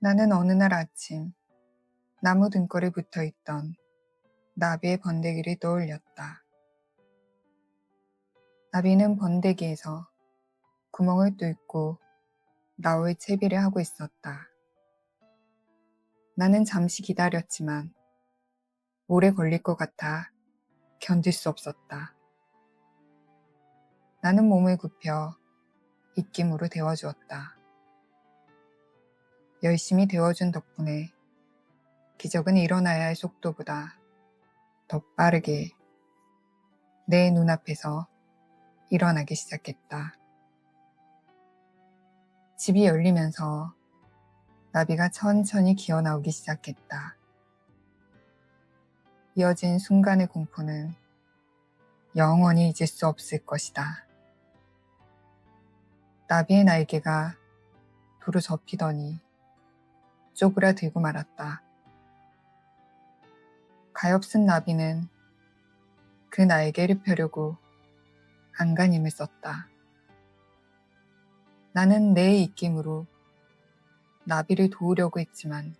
나는 어느 날 아침 나무 등골에 붙어 있던 나비의 번데기를 떠올렸다. 나비는 번데기에서 구멍을 뚫고 나올 채비를 하고 있었다. 나는 잠시 기다렸지만 오래 걸릴 것 같아 견딜 수 없었다. 나는 몸을 굽혀 입김으로 데워주었다. 열심히 데워준 덕분에 기적은 일어나야 할 속도보다 더 빠르게 내 눈앞에서 일어나기 시작했다. 집이 열리면서 나비가 천천히 기어 나오기 시작했다. 이어진 순간의 공포는 영원히 잊을 수 없을 것이다. 나비의 날개가 도로 접히더니 쪼그라들고 말았다. 가엾은 나비는 그 날개를 펴려고 안간힘을 썼다. 나는 내 입김으로 나비를 도우려고 했지만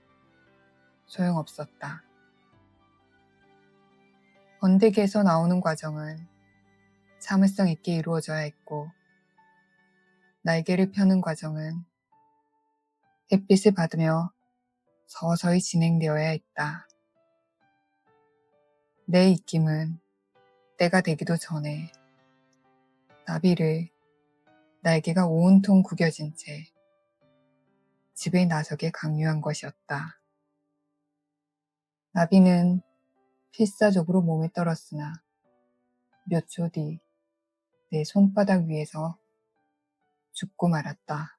소용없었다. 번데기에서 나오는 과정은 참을성 있게 이루어져야 했고, 날개를 펴는 과정은 햇빛을 받으며 서서히 진행되어야 했다. 내 입김은 때가 되기도 전에 나비를 날개가 온통 구겨진 채 집에 나서게 강요한 것이었다. 나비는 필사적으로 몸에 떨었으나 몇 초 뒤 내 손바닥 위에서 죽고 말았다.